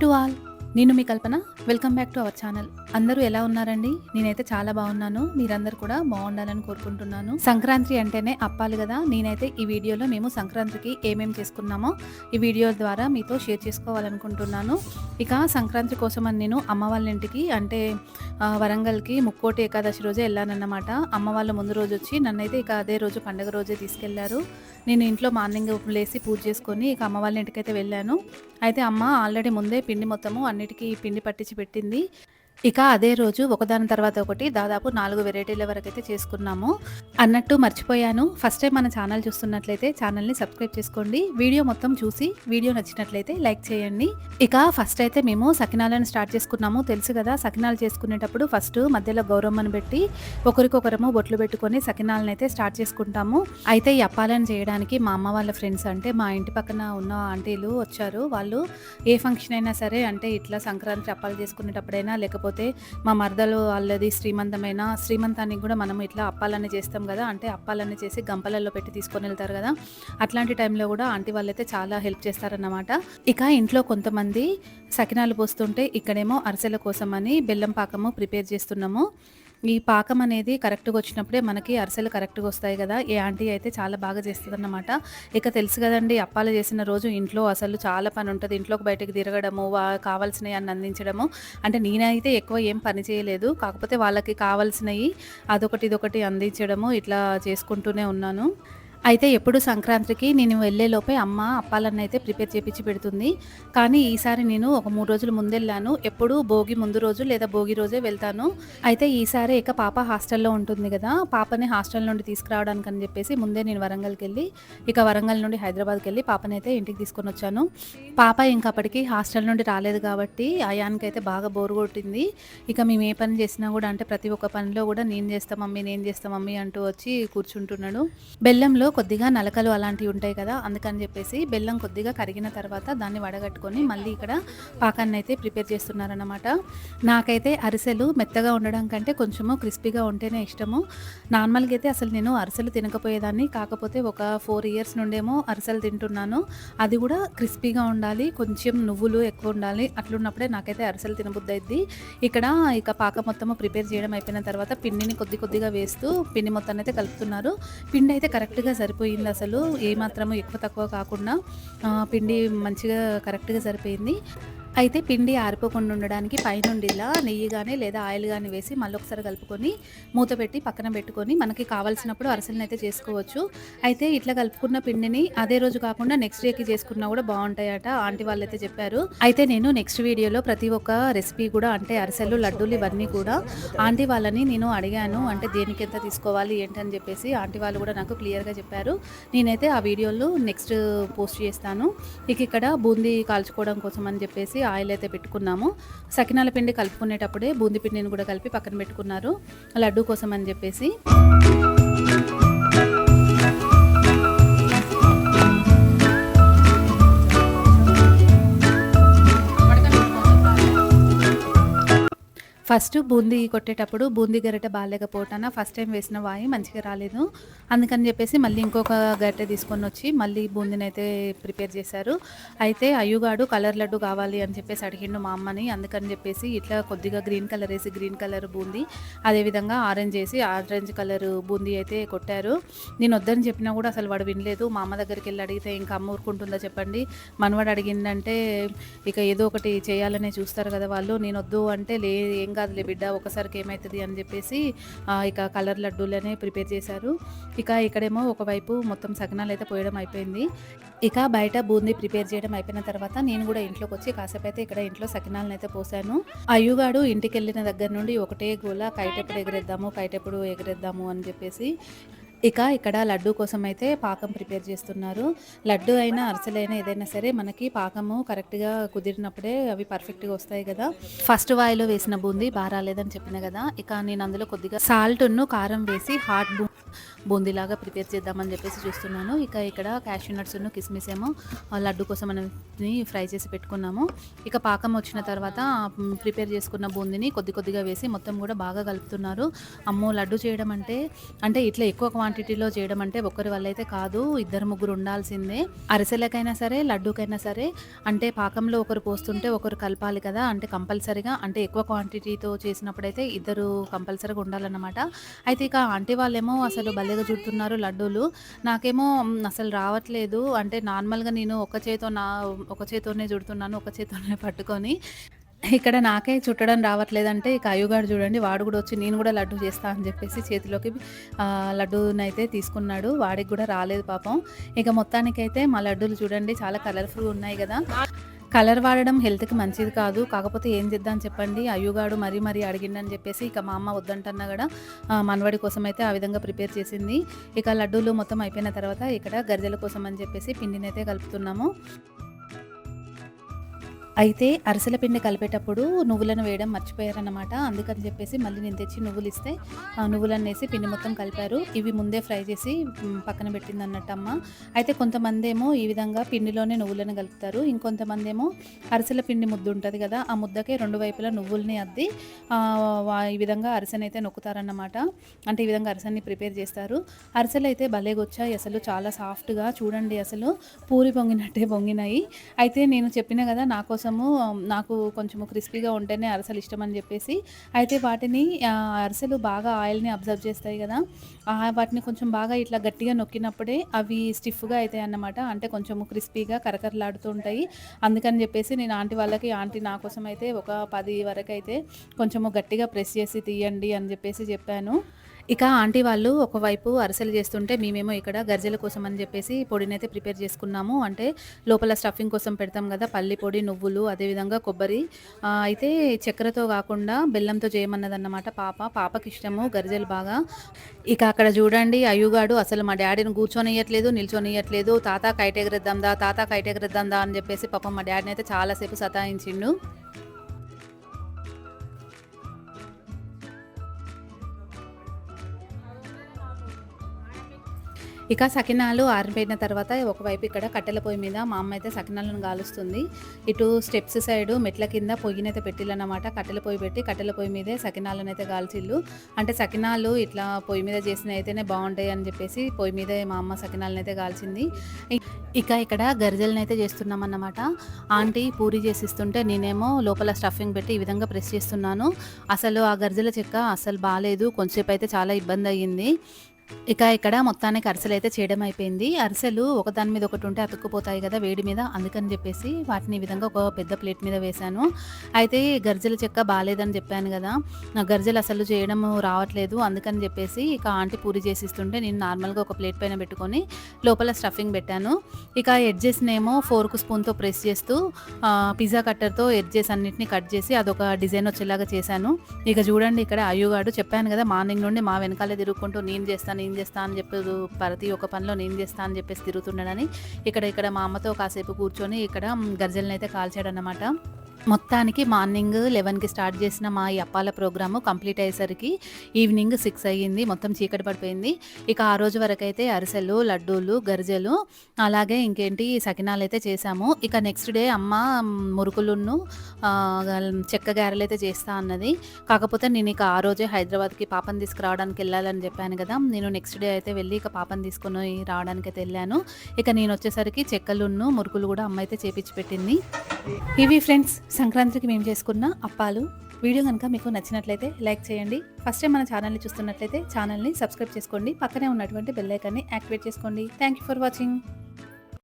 To all. నేను మీ Kalpana. Welcome back to our channel. అందరూ ఎలా ఉన్నారండి? నేనైతే చాలా బాగున్నాను. మీరందరూ కూడా బాగుండాలని కోరుకుంటున్నాను. సంక్రాంతి అంటేనే అప్పాలి కదా? నేనైతే ఈ వీడియోలో మేము సంక్రాంతికి ఏమేమి చేసుకున్నామో ఈ వీడియో ద్వారా మీతో షేర్ చేసుకోవాలనుకుంటున్నాను. ఇక సంక్రాంతి కోసం అని నేను అమ్మ వాళ్ళ ఇంటికి అంటే వరంగల్కి ముక్కోటి ఏకాదశి రోజే వెళ్ళానన్నమాట. అమ్మ వాళ్ళ ముందు రోజు వచ్చి నన్నైతే ఇక అదే రోజు పండగ రోజే తీసుకెళ్ళారు. నేను ఇంట్లో మార్నింగ్ లేసి పూజ చేసుకొని ఇక అమ్మ వాళ్ళ ఇంటికైతే వెళ్ళాను. అయితే అమ్మ ఆల్రెడీ ముందే పిండి మొత్తము అన్నిటికీ పిండి పట్టించి పెట్టింది. ఇక అదే రోజు ఒకదాని తర్వాత ఒకటి దాదాపు నాలుగు వెరైటీల వరకు అయితే చేసుకున్నాము. అన్నట్టు మర్చిపోయాను. ఫస్ట్ టైం మన ఛానల్ చూస్తున్నట్లయితే ఛానల్ని సబ్స్క్రైబ్ చేసుకోండి. వీడియో మొత్తం చూసి వీడియో నచ్చినట్లయితే లైక్ చేయండి. ఇక ఫస్ట్ అయితే మేము సకినాలను స్టార్ట్ చేసుకున్నాము. తెలుసు కదా సకినాలు చేసుకునేటప్పుడు ఫస్ట్ మధ్యలో గౌరమ్మను పెట్టి ఒకరికొకరము బొట్లు పెట్టుకొని సకినాలను అయితే స్టార్ట్ చేసుకుంటాము. అయితే ఈ అప్పాలను చేయడానికి మా అమ్మ వాళ్ళ ఫ్రెండ్స్ అంటే మా ఇంటి పక్కన ఉన్న ఆంటీలు వచ్చారు. వాళ్ళు ఏ ఫంక్షన్ అయినా సరే అంటే ఇట్లా సంక్రాంతి అప్పాలు చేసుకునేటప్పుడైనా లేకపోతే మా మరదలు వాళ్ళది శ్రీమంతమైన శ్రీమంతానికి కూడా మనం ఇట్లా అప్పాలన్నీ చేస్తాం కదా అంటే అప్పాలన్నీ చేసి గంపలలో పెట్టి తీసుకొని వెళ్తారు కదా అట్లాంటి టైంలో కూడా ఆంటీ వాళ్ళైతే చాలా హెల్ప్ చేస్తారన్నమాట. ఇక ఇంట్లో కొంతమంది సకినాలు పోస్తుంటే ఇక్కడేమో అరిసెల కోసం అని బెల్లం పాకము ప్రిపేర్ చేస్తున్నాము. ఈ పాకం అనేది కరెక్ట్గా వచ్చినప్పుడే మనకి అరిసెలు కరెక్ట్గా వస్తాయి కదా. ఈ ఆంటీ అయితే చాలా బాగా చేస్తుంది అన్నమాట ఇక తెలుసు కదండి అప్పాలు చేసిన రోజు ఇంట్లో అసలు చాలా పని ఉంటుంది. ఇంట్లోకి బయటకు తిరగడము వా కావాల్సినవి అన్ని అందించడము. అంటే నేనైతే ఎక్కువ ఏం పని చేయలేదు. కాకపోతే వాళ్ళకి కావాల్సినవి అదొకటి ఇదొకటి అందించడము ఇట్లా చేసుకుంటూనే ఉన్నాను. అయితే ఎప్పుడు సంక్రాంతికి నేను వెళ్ళేలోపే అమ్మ అప్పాలన్న అయితే ప్రిపేర్ చేపించి పెడుతుంది. కానీ ఈసారి నేను ఒక మూడు రోజులు ముందెళ్ళాను. ఎప్పుడు భోగి ముందు రోజు లేదా భోగి రోజే వెళ్తాను. అయితే ఈసారి ఇక పాప హాస్టల్లో ఉంటుంది కదా పాపని హాస్టల్ నుండి తీసుకురావడానికి అని చెప్పేసి ముందే నేను వరంగల్కి వెళ్ళి ఇక వరంగల్ నుండి హైదరాబాద్కి వెళ్ళి పాపని అయితే ఇంటికి తీసుకొని వచ్చాను. పాప ఇంకా అప్పటికి హాస్టల్ నుండి రాలేదు కాబట్టి ఆయానికి అయితే బాగా బోరు కొట్టింది. ఇక మేము ఏ పని చేసినా కూడా అంటే ప్రతి ఒక్క పనిలో కూడా నేను చేస్తా మమ్మీ నేను చేస్తా మమ్మీ అంటూ వచ్చి కూర్చుంటున్నాడు. బెల్లంలో కొద్దిగా నలకలు అలాంటివి ఉంటాయి కదా అందుకని చెప్పేసి బెల్లం కొద్దిగా కరిగిన తర్వాత దాన్ని వడగట్టుకొని మళ్ళీ ఇక్కడ పాకాన్ని అయితే ప్రిపేర్ చేస్తున్నారన్నమాట. నాకైతే అరిసెలు మెత్తగా ఉండడం కంటే కొంచెము క్రిస్పీగా ఉంటేనే ఇష్టము. నార్మల్గా అయితే అసలు నేను అరిసెలు తినకపోయేదాన్ని కాకపోతే ఒక ఫోర్ ఇయర్స్ నుండేమో అరిసెలు తింటున్నాను. అది కూడా క్రిస్పీగా ఉండాలి కొంచెం నువ్వులు ఎక్కువ ఉండాలి అట్లున్నప్పుడే నాకైతే అరిసెలు తినబుద్ధి అయింది ఇక్కడ ఇక పాక మొత్తము ప్రిపేర్ చేయడం అయిపోయిన తర్వాత పిండిని కొద్ది కొద్దిగా వేస్తూ పిండి మొత్తాన్ని అయితే కలుపుతున్నారు. పిండి అయితే కరెక్ట్గా సరిపోయింది అసలు. ఏమాత్రము ఎక్కువ తక్కువ కాకుండా పిండి మంచిగా కరెక్ట్గా సరిపోయింది. అయితే పిండి ఆరిపోకుండా ఉండడానికి పైనుండి ఇలా నెయ్యి కానీ లేదా ఆయిల్ కానీ వేసి మళ్ళీ ఒకసారి కలుపుకొని మూత పెట్టి పక్కన పెట్టుకొని మనకి కావాల్సినప్పుడు అరసలను అయితే చేసుకోవచ్చు. అయితే ఇట్లా కలుపుకున్న పిండిని అదే రోజు కాకుండా నెక్స్ట్ డేకి చేసుకున్నా కూడా బాగుంటాయట ఆంటీ వాళ్ళు అయితే చెప్పారు. అయితే నేను నెక్స్ట్ వీడియోలో ప్రతి ఒక్క రెసిపీ కూడా అంటే అరిసెలు లడ్డూలు ఇవన్నీ కూడా ఆంటీ వాళ్ళని నేను అడిగాను. అంటే దేనికి ఎంత తీసుకోవాలి ఏంటని చెప్పేసి ఆంటీ వాళ్ళు కూడా నాకు క్లియర్గా చెప్పారు. నేనైతే ఆ వీడియోలో నెక్స్ట్ పోస్ట్ చేస్తాను. ఇక ఇక్కడ బూందీ కాల్చుకోవడం కోసం అని చెప్పేసి ఆయిల్ అయితే పెట్టుకున్నాము. సకినాల పిండి కలుపుకునేటప్పుడే బూందీ పిండిని కూడా కలిపి పక్కన పెట్టుకున్నారు. లడ్డు కోసం అని చెప్పేసి. ఫస్ట్ బూందీ కొట్టేటప్పుడు బూందీ గరిటె బాగాలేకపోవటాన ఫస్ట్ టైం వేసిన వాయి మంచిగా రాలేదు. అందుకని చెప్పేసి మళ్ళీ ఇంకొక గరిటె తీసుకొని వచ్చి మళ్ళీ బూందీని అయితే ప్రిపేర్ చేశారు. అయితే అయ్యుగాడు కలర్ లడ్డు కావాలి అని చెప్పేసి అడిగిండు మా అమ్మని. అందుకని చెప్పేసి ఇట్లా కొద్దిగా గ్రీన్ కలర్ వేసి గ్రీన్ కలర్ బూందీ అదేవిధంగా ఆరెంజ్ వేసి ఆరెంజ్ కలర్ బూందీ అయితే కొట్టారు. నేను వద్దని చెప్పినా కూడా అసలు వాడు వినలేదు. మా అమ్మ దగ్గరికి వెళ్ళి అడిగితే ఇంకా అమ్మ ఊరుకుంటుందా చెప్పండి? మనవాడు అడిగిందంటే ఇక ఏదో ఒకటి చేయాలనే చూస్తారు కదా వాళ్ళు. నేను వద్దు అంటే లే ఏం కాదులే బిడ్డ ఒకసారికి ఏమవుతుంది అని చెప్పేసి ఇక కలర్ లడ్డూలనే ప్రిపేర్ చేశారు. ఇక ఇక్కడేమో ఒకవైపు మొత్తం సగనాలు అయితే పోయడం అయిపోయింది. ఇక బయట బూందీ ప్రిపేర్ చేయడం అయిపోయిన తర్వాత నేను కూడా ఇంట్లోకి వచ్చి కాసేపు అయితే ఇక్కడ ఇంట్లో సకినాలను అయితే పోసాను. అయ్యుగాడు ఇంటికి వెళ్ళిన దగ్గర నుండి ఒకటే గోల కైటెప్పుడు ఎగరేద్దాము కైటెప్పుడు ఎగరేద్దాము అని చెప్పేసి ఇక ఇక్కడ లడ్డు కోసం అయితే పాకం ప్రిపేర్ చేస్తున్నారు. లడ్డు అయినా అరసలైనా ఏదైనా సరే మనకి పాకము కరెక్ట్గా కుదిరినప్పుడే అవి పర్ఫెక్ట్గా వస్తాయి కదా. ఫస్ట్ వాయిలో వేసిన బూందీ బాగా రాలేదని చెప్పిన కదా. ఇక నేను అందులో కొద్దిగా సాల్ట్ను కారం వేసి హాట్ బూ బూందీలాగా ప్రిపేర్ చేద్దామని చెప్పేసి చూస్తున్నాను. ఇక ఇక్కడ క్యాష్యూ నట్స్ను కిస్మిస్ ఏమో లడ్డు కోసం అనేది ఫ్రై చేసి పెట్టుకున్నాము. ఇక పాకం వచ్చిన తర్వాత ప్రిపేర్ చేసుకున్న బూందీని కొద్ది కొద్దిగా వేసి మొత్తం కూడా బాగా కలుపుతున్నారు. అమ్మో లడ్డు చేయడం అంటే అంటే ఇట్లా ఎక్కువ క్వాంటిటీలో చేయడం అంటే ఒక్కరి వల్ల అయితే కాదు ఇద్దరు ముగ్గురు ఉండాల్సిందే. అరిసెలకైనా సరే లడ్డూకైనా సరే అంటే పాకంలో ఒకరు పోస్తుంటే ఒకరు కలపాలి కదా అంటే కంపల్సరీగా అంటే ఎక్కువ క్వాంటిటీతో చేసినప్పుడైతే ఇద్దరు కంపల్సరీగా ఉండాలన్నమాట. అయితే ఇక ఆంటీ వాళ్ళేమో అసలు భలేగా చుడుతున్నారు లడ్డూలు. నాకేమో అసలు రావట్లేదు. అంటే నార్మల్గా నేను ఒక చేతో నా ఒక చేతోనే చుడుతున్నాను ఒక చేతోనే పట్టుకొని. ఇక్కడ నాకే చుట్టడం రావట్లేదంటే ఇక అయ్యగాడు చూడండి వాడు కూడా వచ్చి నేను కూడా లడ్డు చేస్తా అని చెప్పేసి చేతిలోకి లడ్డూనైతే తీసుకున్నాడు. వాడికి కూడా రాలేదు పాపం. ఇక మొత్తానికైతే మా లడ్డూలు చూడండి చాలా కలర్ఫుల్ ఉన్నాయి కదా. కలర్ వాడడం హెల్త్కి మంచిది కాదు. కాకపోతే ఏం చేద్దాం చెప్పండి. అయ్యుగాడు మరీ మరీ అడిగిండని చెప్పేసి ఇక మా అమ్మ వద్దంటన్నా కూడా మనవడి కోసం అయితే ఆ విధంగా ప్రిపేర్ చేసింది. ఇక లడ్డూలు మొత్తం అయిపోయిన తర్వాత ఇక్కడ గరిజల కోసం అని చెప్పేసి పిండినైతే కలుపుతున్నాము. అయితే అరిసెల పిండి కలిపేటప్పుడు నువ్వులను వేయడం మర్చిపోయారన్నమాట. అందుకని చెప్పేసి మళ్ళీ నేను తెచ్చి నువ్వులు ఇస్తే ఆ నువ్వులను వేసి పిండి మొత్తం కలిపారు. ఇవి ముందే ఫ్రై చేసి పక్కన పెట్టింది అన్నట్టు అమ్మ అయితే కొంతమంది ఏమో ఈ విధంగా పిండిలోనే నువ్వులను కలుపుతారు. ఇంకొంతమంది ఏమో అరిసెల పిండి ముద్ద ఉంటుంది కదా ఆ ముద్దకే రెండు వైపులా నువ్వుల్ని అద్ది వా- ఈ విధంగా అరిసెని అయితే నొక్కుతారన్నమాట. అంటే ఈ విధంగా అరిసెని ప్రిపేర్ చేస్తారు. అరిసెలు అయితే భలేగొచ్చాయి అసలు చాలా సాఫ్ట్గా చూడండి అసలు. పూరి పొంగినట్టే పొంగినాయి. అయితే నేను చెప్పిన కదా నా కోసం కోసము నాకు కొంచెం క్రిస్పీగా ఉంటేనే అరిసెలు ఇష్టం అని చెప్పేసి అయితే వాటిని అరసలు అరిసెలు బాగా ఆయిల్ని అబ్జర్వ్ చేస్తాయి కదా వాటిని కొంచెం బాగా ఇట్లా గట్టిగా నొక్కినప్పుడే అవి స్టిఫ్గా అవుతాయి అన్నమాట. అంటే కొంచెం క్రిస్పీగా కరకరలాడుతూ ఉంటాయి. అందుకని చెప్పేసి నేను ఆంటీ వాళ్ళకి ఆంటీ నా కోసం అయితే ఒక పది వరకు అయితే కొంచెము గట్టిగా ప్రెస్ చేసి తీయండి అని చెప్పేసి చెప్పాను. ఇక ఆంటీ వాళ్ళు ఒకవైపు అరిసెలు చేస్తుంటే మేమేమో ఇక్కడ గర్జల కోసం అని చెప్పేసి పొడిని అయితే ప్రిపేర్ చేసుకున్నాము. అంటే లోపల స్టఫింగ్ కోసం పెడతాం కదా పల్లి పొడి నువ్వులు అదేవిధంగా కొబ్బరి. అయితే చక్కెరతో కాకుండా బెల్లంతో చేయమన్నదన్నమాట పాప. పాపకి ఇష్టము గరిజలు బాగా. ఇక అక్కడ చూడండి అయ్యుగాడు అసలు మా డాడీని కూర్చొనియట్లేదు నిల్చొనియట్లేదు తాత కైటెగరిద్దాందా తాత కైటెగరిద్దాందా అని చెప్పేసి పాపం మా డాడీని అయితే చాలాసేపు సతాయించిండు. ఇక సకినాలు ఆరిపోయిన తర్వాత ఒకవైపు ఇక్కడ కట్టెల పొయ్యి మీద మా అమ్మ అయితే సకినాలను కాలుస్తుంది ఇటు స్టెప్స్ సైడ్ మెట్ల కింద పొయ్యినైతే పెట్టిల్లనమాట కట్టెల పొయ్యి పెట్టి కట్టెల పొయ్యి మీదే సకినాలను అయితే కాల్చిల్లు అంటే సకినాలు ఇట్లా పొయ్యి మీద చేసిన అయితేనే బాగుంటాయి అని చెప్పేసి పొయ్యి మీదే మా అమ్మ సకినాలను అయితే కాల్చింది ఇక ఇక్కడ గరిజలను అయితే చేస్తున్నాం అన్నమాట ఆంటీ పూరి చేసిస్తుంటే నేనేమో లోపల స్టఫింగ్ పెట్టి ఈ విధంగా ప్రెస్ చేస్తున్నాను. అసలు ఆ గరిజల చెక్క అసలు బాగాలేదు కొంచెంసేపు అయితే చాలా ఇబ్బంది అయ్యింది ఇక ఇక్కడ మొత్తానికి అరిసెలు అయితే చేయడం అయిపోయింది. అరిసెలు ఒకదాని మీద ఒకటి ఉంటే అతుక్కుపోతాయి కదా వేడి మీద అందుకని చెప్పేసి వాటిని ఈ విధంగా ఒక పెద్ద ప్లేట్ మీద వేశాను. అయితే గర్జల చెక్క బాగాలేదని చెప్పాను కదా నా గర్జలు అసలు చేయడం రావట్లేదు. అందుకని చెప్పేసి ఇక ఆంటీ పూరి చేసిస్తుంటే నేను నార్మల్గా ఒక ప్లేట్ పైన పెట్టుకొని లోపల స్టఫింగ్ పెట్టాను. ఇక ఎడ్జెస్నేమో ఫోర్క్ స్పూన్తో ప్రెస్ చేస్తూ పిజ్జా కట్టర్తో ఎడ్జెస్ అన్నిటిని కట్ చేసి అదొక డిజైన్ వచ్చేలాగా చేశాను. ఇక చూడండి ఇక్కడ అయ్యుగాడు చెప్పాను కదా మార్నింగ్ నుండి మా వెనకాలే తిరుగుకుంటూ నేను చేస్తాను నేను చేస్తా అని చెప్పి ప్రతి ఒక్క పనిలో నేను చేస్తా అని చెప్పేసి తిరుగుతున్నాడని ఇక్కడ ఇక్కడ మా అమ్మతో కాసేపు కూర్చొని ఇక్కడ గర్జల్ని అయితే కాల్చాడనమాట మొత్తానికి మార్నింగ్ లెవెన్కి స్టార్ట్ చేసిన మా ఈ అప్పాల ప్రోగ్రాము కంప్లీట్ అయ్యేసరికి ఈవినింగ్ సిక్స్ అయ్యింది. మొత్తం చీకటి పడిపోయింది. ఇక ఆ రోజు వరకు అయితే అరిసెలు లడ్డూలు గరిజెలు అలాగే ఇంకేంటి సకినాలు అయితే చేసాము ఇక నెక్స్ట్ డే అమ్మ మురుకులును చెక్క గారెలు అయితే చేస్తా అన్నది. కాకపోతే నేను ఇక ఆ రోజే హైదరాబాద్కి పాపను తీసుకురావడానికి వెళ్ళాలని చెప్పాను కదా. నేను నెక్స్ట్ డే అయితే వెళ్ళి ఇక పాపను తీసుకొని రావడానికి అయితే వెళ్ళాను. ఇక నేను వచ్చేసరికి చెక్కలున్ను మురుకులు కూడా అమ్మ అయితే చేపించి పెట్టింది. ఇవి ఫ్రెండ్స్ సంక్రాంతికి మేము చేసుకున్న అప్పాలు. వీడియో కనుక మీకు నచ్చినట్లయితే లైక్ చేయండి. ఫస్ట్ టైం మన ఛానల్ని చూస్తున్నట్లయితే ఛానల్ని సబ్స్క్రైబ్ చేసుకోండి. పక్కనే ఉన్నటువంటి బెల్లైకాన్ని యాక్టివేట్ చేసుకోండి. Thank you for watching